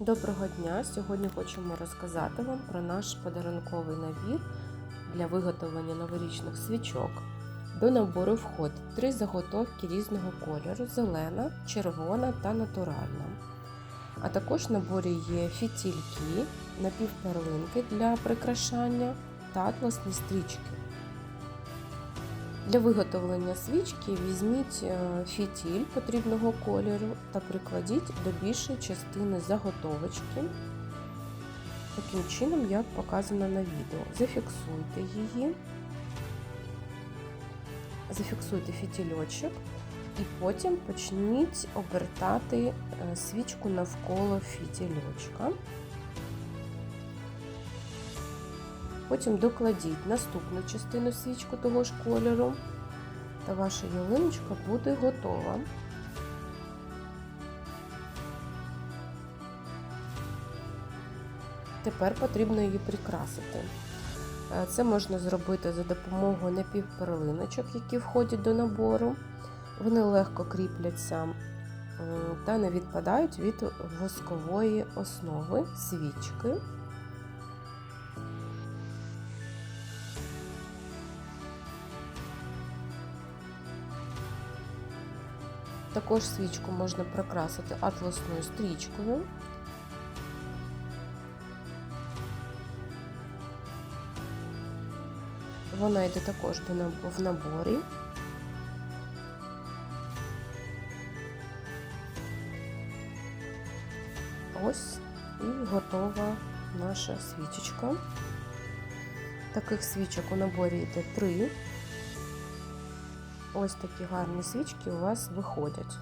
Доброго дня! Сьогодні хочемо розказати вам про наш подарунковий набір для виготовлення новорічних свічок. До набору входить три заготовки різного кольору: зелена, червона та натуральна. А також в наборі є фітільки, напівперлинки для прикрашання та атласні стрічки. Для виготовлення свічки візьміть е, фітіль потрібного кольору та прикладіть до більшої частини заготовочки, таким чином, як показано на відео. Зафіксуйте її, зафіксуйте фітільочок і потім почніть обертати е, свічку навколо фітільочка. Потім докладіть наступну частину свічку того ж кольору, та ваша ялиночка буде готова. Тепер потрібно її прикрасити. Е, Це можна зробити за допомогою напівперлиночок, які входять до набору. Вони легко кріпляться та не відпадають від воскової основи свічки. Також свічку можна прикрасити атласною стрічкою. Вона йде також в наборі. Ось і готова наша свічечка. Таких свічок у наборі йде три. Ось такі гарні свічки у вас виходять.